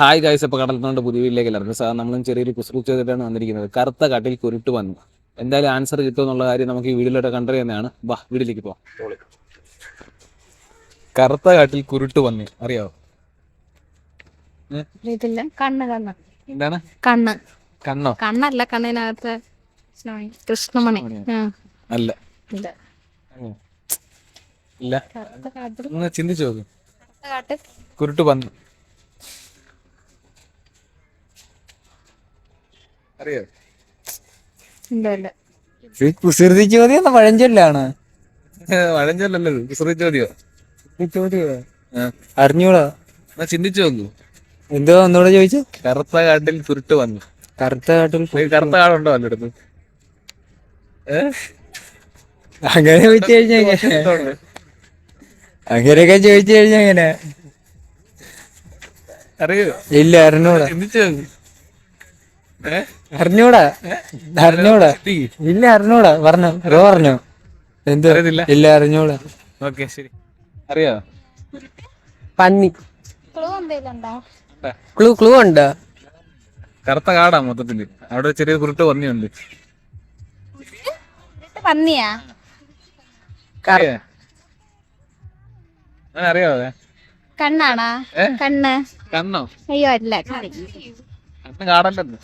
Hi guys ഇപ്പോൾ കടലിനോണ്ട് പുതിയ വീട്ടിലേക്ക് ഇറങ്ങും സാർ നമ്മളും ചെറിയൊരു കുസൃതി ചെയ്തിട്ടാണ് വന്നിരിക്കുന്നത്. കറുത്ത കട്ടിൽ കുരുട്ട് വന്നു. എന്തായാലും ആൻസർ കിട്ടുമെന്നുള്ള കാര്യം നമുക്ക് ഈ വീഡിയോയിലൂടെ കണ്ടറിയുന്നതാണ് വാ വീട്ടിലേക്ക് പോവാം കറുത്ത കാട്ടിൽ കുരുട്ട് വന്നു. അറിയാവോ? ഇതില്ല കണ്ണ് കണ്ണ്. എന്താണ്? കണ്ണ്. കണ്ണോ? കണ്ണല്ല കണ്ണിനകത്ത് കൃഷ്ണമണി. അല്ല. ഇല്ല. ചിന്തിച്ചു നോക്കും. കുരുട്ട് വന്നു. അറിയോ? ഇല്ല ഇല്ല. കുസൃതി ചോദ്യം പഴഞ്ചൊല്ലാണ് വഴഞ്ചല്ലല്ലോ കുസൃതി ചോദ്യോ അറിഞ്ഞൂടാ. എന്നാ ചിന്തിച്ചു നോക്കൂ. എന്തോ ഒന്നുകൂടെ ചോദിച്ചു? കറുത്ത കാട്ടിൽ ചുരുട്ട് വന്നു. കറുത്ത കാട്ടിൽ കറുത്ത കാടുണ്ടോ വല്ലെടുത്ത് അങ്ങനെ ചോദിച്ചു കഴിഞ്ഞാ അങ്ങനെയൊക്കെ ചോദിച്ചു കഴിഞ്ഞാ എങ്ങനെ? അറിയോ? ഇല്ല അറിഞ്ഞൂടാ. ചിന്തിച്ചു നോക്കൂ? അറിഞ്ഞൂടാ. അറിഞ്ഞൂടാ. ഇല്ല അറിഞ്ഞൂടാ. പറഞ്ഞോ. റോ പറഞ്ഞോ എന്ത്? ഇല്ല അറിഞ്ഞൂടാ. ഓക്കെ ശരി. അറിയോ? പന്നി. ക്ലൂ ക്ലൂ ക്ലൂ ഉണ്ട്? കറുത്ത കാടാ മൊത്തത്തിൽ അവിടെ ചെറിയ കുരുട്ട് പന്നിയുണ്ട്. പന്നിയാ? അറിയാവോ? കണ്ണാണോ? കണ്ണ്? കണ്ണോ? അയ്യോ അല്ല. കണ്ണ് കാടല്ലെന്ന്.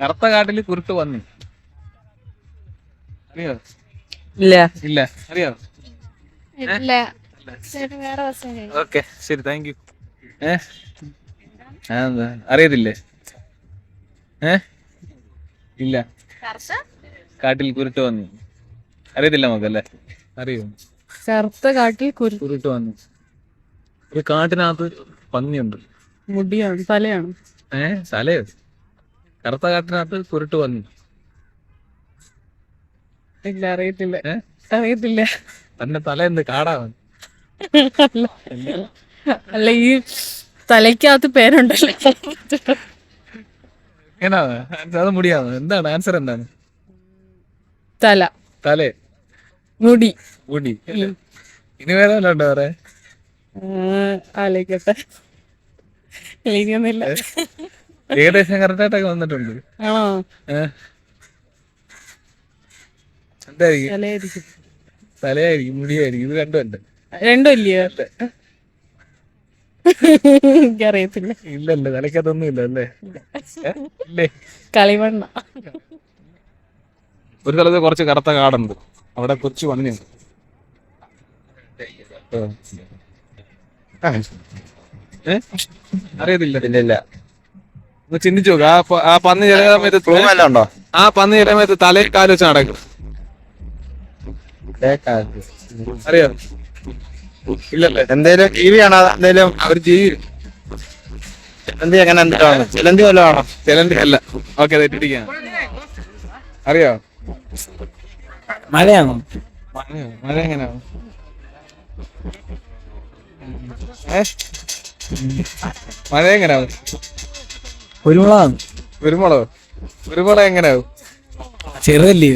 കറുത്ത കാട്ടിൽ കുരുട്ട് വന്നു. അറിയോ? ഇല്ല. ഇല്ല. അറിയോ? ഓക്കെ ശരി താങ്ക് യു ഏ? അറിയത്തില്ലേ? ഏ? ഇല്ല. കാട്ടിൽ കുരുട്ട് വന്നു. അറിയത്തില്ല നമുക്കല്ലേ? അറിയോ? കറുത്ത കാട്ടിൽ കുരു കുരുട്ട് വന്നു. ഒരു കാട്ടിനകത്ത് പന്നിയുണ്ട്. മുടിയാണ് തലയാണ്. ഏ സലേ കറുത്ത കാട്ടിനകത്ത് കുരുട്ട് വന്നു. ഇല്ല അറിയത്തില്ല. അറിയത്തില്ല. തന്റെ തല എന്ത് കാടാ അല്ല ഈ തലയ്ക്കകത്ത് പേരുണ്ടല്ലോ. അത് മുടിയാണോ? എന്താണ്? ആൻസർ എന്താണ്? തല. തലേ. മുടി. മുടി? ഇനി വേറെ ഉണ്ടോ വേറെ? ആലോചിക്കട്ടെ. ഏകദേശം കറക്റ്റായിട്ടൊക്കെ വന്നിട്ടുണ്ട്. ആണോ? ഏ? എന്തായിരിക്കും? തലയായിരിക്കും. മുടിയായിരിക്കും. ഇത് രണ്ടും ഉണ്ട് രണ്ടും ഇല്ലയോ? എനിക്കറിയത്തില്ല. ഇല്ലല്ലേ തലയ്ക്കകത്തൊന്നും ഇല്ല അല്ലേ? ഇല്ലേ. കളിമണ്ണ ഒരു സ്ഥലത്ത് കുറച്ച് കറുത്ത കാടുണ്ട്. അവിടെ കൊച്ചു പന്നിയുണ്ട്. ഏ? അറിയത്തില്ല. ഇല്ല ചിന്തിച്ചു നോക്ക്. ആ പ- ആ പന്നി ചില സമയത്ത് ഉണ്ടോ? ആ പന്നി ചില സമയത്ത് തലയിൽ കാൽ വെച്ച് നടക്കും. അറിയോ? ഇല്ലല്ലേ? എന്തേലും ടി വി ആണോ? എന്തേലും അവർ ജീവി ചിലന്തി അങ്ങനെ എന്തേലും ആണോ ചിലന്തി വല്ലതും ആണോ? ചിലന്റെ അല്ല. ഓക്കെ തെറ്റിരിക്കാണ് അറിയോ? മഴയാണോ? മഴയോ? മഴ എങ്ങനെയാ? ഏ? മഴ എങ്ങനെയാവും? കുരുമുളകാണ്. കുരുമുളക്? കുരുമുളക് എങ്ങനെയാവും? ചെറുതല്ലേ?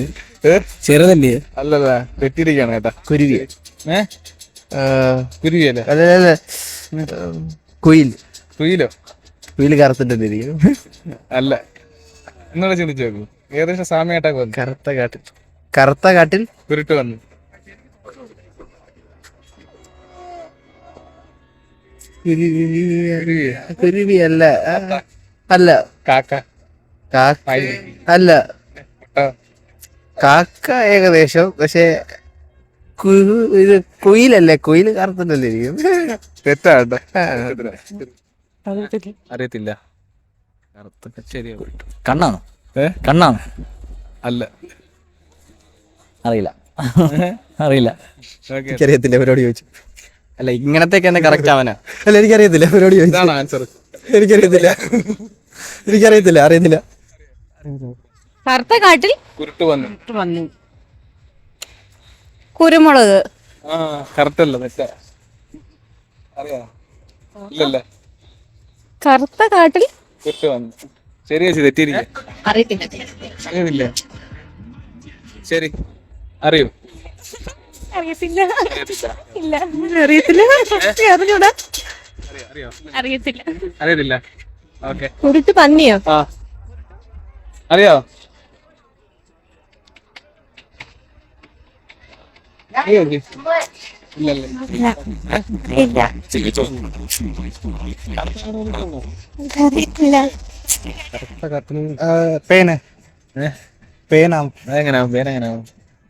ചെറുതല്ലേ അല്ലല്ല തെറ്റിരിക്കാണ് കേട്ടാ. കുരുവി. ഏ? കുരുവിയല്ലേ? അതെ കുയിൽ. കുയിലോ? കുയിൽ കറുത്തിട്ടിരിക്കും അല്ല. എന്നോട് ചിന്തിച്ചു നോക്കൂ. ഏകദേശം സാമ്യമായിട്ടൊക്കെ വന്നു കറുത്ത കാട്ടിൽ. കറുത്ത കാട്ടിൽ കുരുട്ട് വന്നു. കുരുവി അല്ല അല്ല. കാക്ക. കാക്ക. അല്ല. കാക്ക ഏകദേശം. പക്ഷെ ഇത് കുയിലല്ലേ? കുയിൽ കറുത്തിട്ടല്ലേ ഇരിക്കും. തെറ്റാട്ടെ. അറിയത്തില്ല. കണ്ണാണോ? കണ്ണാണോ? അല്ല. അറിയില്ല. അറിയില്ല. ഓക്കെ. എനിക്കറിയത്തില്ല പരിപാടി ചോദിച്ചു. അല്ല ഇങ്ങനത്തേക്ക് തന്നെ കറക്റ്റ് ആവാനാ? അല്ല എനിക്കറിയത്തില്ല. പരിപാടി ചോദിച്ചു. ഇതാണ് ആൻസർ എനിക്കറിയത്തില്ല. എനിക്കറിയത്തില്ല അറിയുന്നില്ല കറുത്ത കാട്ടിൽ കുരുട്ട് വന്നു വന്നു കുരുമുളക്. ആ കറക്റ്റ് അല്ല തെറ്റാ അറിയാ. ഇല്ലല്ലേ? കറുത്ത കാട്ടിൽ കുരുട്ട് വന്നു ശരി ചേച്ചി തെറ്റിയിരിക്കും അറിയത്തില്ല. ശരി അറിയോ. അറിയത്തില്ല. ഇല്ല. അറിയത്തില്ല. അറിഞ്ഞൂടാ അറിയോ? അറിയത്തില്ല. അറിയത്തില്ല. ഓക്കെ. കുരുട്ട് പന്നിയോ? ആ. അറിയോ? പേന പേന എങ്ങനാവും പേന. ഏ?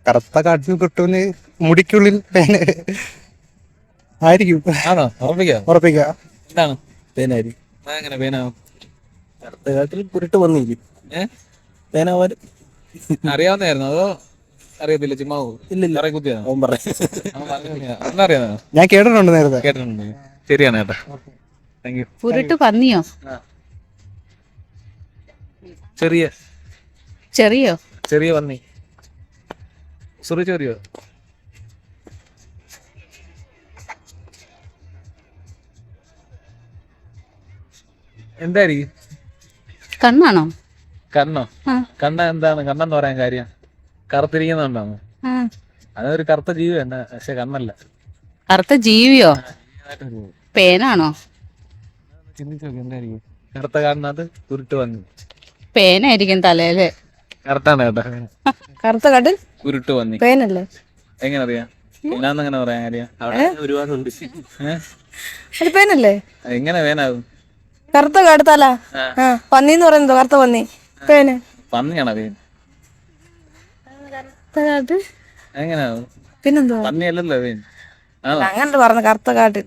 പേനാം കറുത്ത കാട്ടിൽ കിട്ടുന്ന മുടിക്കുള്ളിൽ പേന്. ആയിരിക്കും. ആണോ? ഉറപ്പിക്കോ. ഉറപ്പിക്ക. എന്താണ്? പേനായിരിക്കും. അതെങ്ങനെ പേനാവും കറുത്ത കാട്ടിൽ കുരുട്ട് വന്നിരിക്കും ഏ? പേനാവാൻ അറിയാവുന്നതായിരുന്നു. അതോ അറിയത്തില്ല? ഇല്ല ഞാൻ കേട്ടിട്ടുണ്ട് നേരത്തെ. കേട്ടിട്ടുണ്ട്. ശരിയാണ് കേട്ടോ താങ്ക് യു കുരുട്ട് പന്നിയോ? ചെറിയ. ചെറിയോ? ചെറിയ പന്നി. ചെറിയോ എന്തായിരിക്കും കണ്ണാണോ? കണ്ണോ. കണ്ണ എന്താണ്? കണ്ണെന്ന് പറയാൻ കാര്യം. കറുത്തിരിക്കുന്നുണ്ടാണ് ആ. അതൊരു കറുത്ത ജീവി എന്നാ പക്ഷെ കണ്ണല്ല. കറുത്ത ജീവിയോ? പേനാണോ? ചിന്തിച്ചു നോക്കി എന്തായിരിക്കും കറുത്ത കാണുന്നത് തുരുട്ട് വന്നു. പേനായിരിക്കും തലയിൽ. കറുത്താണ് കേട്ടോ. കറുത്ത കടൽ ഉരുട്ട് വന്നി. പേനല്ലേ? എങ്ങനെ അറിയാം എന്നാന്നങ്ങനെ എങ്ങനെ പറയാൻ അവിടെ ഒരുപാടുണ്ട്. അത് പേനല്ലേ? എങ്ങനെ പേനാകും? കറുത്ത കടുത്താല? പന്നി എന്ന് പറയുന്നത് കറുത്ത പന്നി. പേന്. പന്നിയാണോ എങ്ങനെയാവും പിന്നെന്തോ പന്നിയല്ലല്ലോ ആണോ? അങ്ങനെ പറഞ്ഞു കറുത്ത കാട്ടിൽ.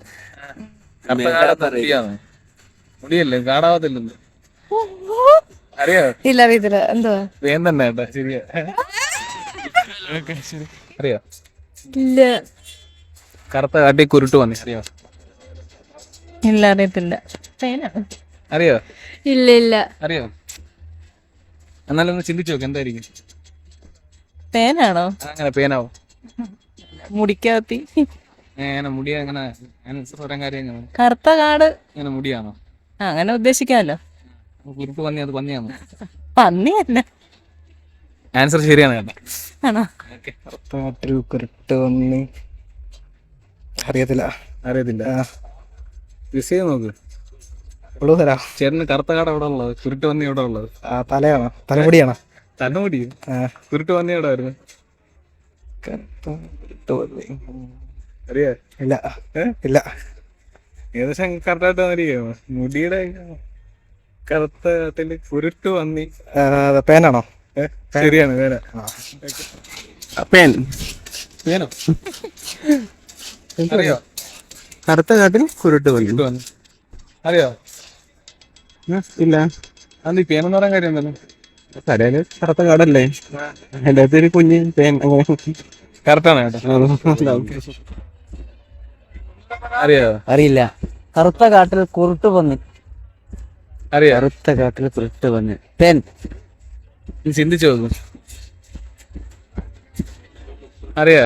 മുടിയല്ലേ കാടാവത്തില്ലല്ലോ. അറിയോ? ഇല്ല അറിയത്തില്ല. എന്തുവാ? വേൻ തന്നെ കേട്ടോ ശരിയാ. അറിയോ? ഇല്ല. കറുത്ത കാട്ടി കുരുട്ട് വന്നി അറിയോ? ഇല്ല അറിയത്തില്ല. അറിയോ? ഇല്ല ഇല്ല. അറിയോ? എന്നാലും ഒന്ന് ചിന്തിച്ചു നോക്ക് എന്തായിരിക്കും? പേനാണോ അങ്ങനെ പേനാവോ മുടിക്കാത്തി അങ്ങനെ മുടി അങ്ങനെ ആൻസർ പറയാൻ കാര്യം എങ്ങനെ കറുത്ത കാട്. അങ്ങനെ മുടിയാണോ? അങ്ങനെ ഉദ്ദേശിക്കാമല്ലോ. കുരുട്ട് പന്നി അത് പന്നിയാണോ? പന്നി തന്നെ ആൻസർ ശരിയാണ് കേട്ടോ. ആണോ? കാട്ടിൽ കുരുട്ട് വന്നി അറിയത്തില്ല. അറിയത്തില്ല. ചെയ്ത് നോക്ക്. ഉള്ളു തരാം. ചേട്ടന് കറുത്ത കാട എവിടെ ഉള്ളത്? കുരുട്ട് വന്നി എവിടെ ഉള്ളത്? തലയാണോ? തലമുടിയാണോ? തലമുടി കുരുട്ട് വന്നി എവിടെ വന്നി അറിയാ? ഇല്ല? ഇല്ല. ഏകദേശം കറക്റ്റായിട്ട് വന്നിരിക്കുന്നു. മുടിയുടെ കറുത്ത കുരുട്ട് വന്നി പേനാണോ? ശരിയാണ് പേന പേൻ പേനോ അറിയോ? കറുത്ത കാട്ടിൽ കുരുട്ട് വന്നു. അറിയോ? ഇല്ല. അത് ഈ പേനെന്ന് പറയാൻ കാര്യം എന്താണ്? തലയിൽ കറുത്ത കാടല്ലേ? എന്റെ അകത്ത് ഒരു കുഞ്ഞ് പേൻ അങ്ങനെ. കറക്റ്റാണ് കേട്ടോ. അറിയോ? അറിയില്ല. കറുത്ത കാട്ടിൽ കുരുട്ട് വന്നു. അറിയോ? കറുത്ത കാട്ടിൽ കുരുട്ട് വന്നു. പെൻ. നീ ചിന്തിച്ചു നോക്കും. അറിയാ?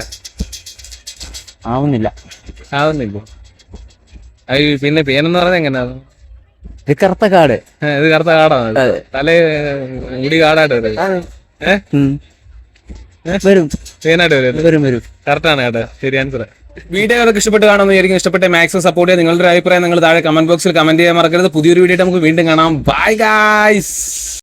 ആവുന്നില്ല. ആവുന്നില്ല. അത് പിന്നെ പേനെന്ന് പറഞ്ഞ എങ്ങനെയാ ഇത് കറുത്ത കാട്. ഇത് കറുത്ത കാടാണ്? തല മുടി കാടായിട്ട് വരും. വരും. പേനായിട്ട് വരും. വരും വരും. കറക്റ്റാണ് കേട്ടോ. ശരി ആൻസർ വീഡിയോ അതൊക്കെ ഇഷ്ടപ്പെട്ട് കാണുമെന്ന് വിചാരിക്കും ഇഷ്ടപ്പെട്ട മാക്സിമം സപ്പോർട്ട് ചെയ്യുക. നിങ്ങളുടെ ഒരു അഭിപ്രായം നിങ്ങൾ താഴെ കമന്റ് ബോക്സിൽ കമന്റ് ചെയ്യാൻ മറക്കരുത്. പുതിയൊരു വീഡിയോ നമുക്ക് വീണ്ടും കാണാം. Bye guys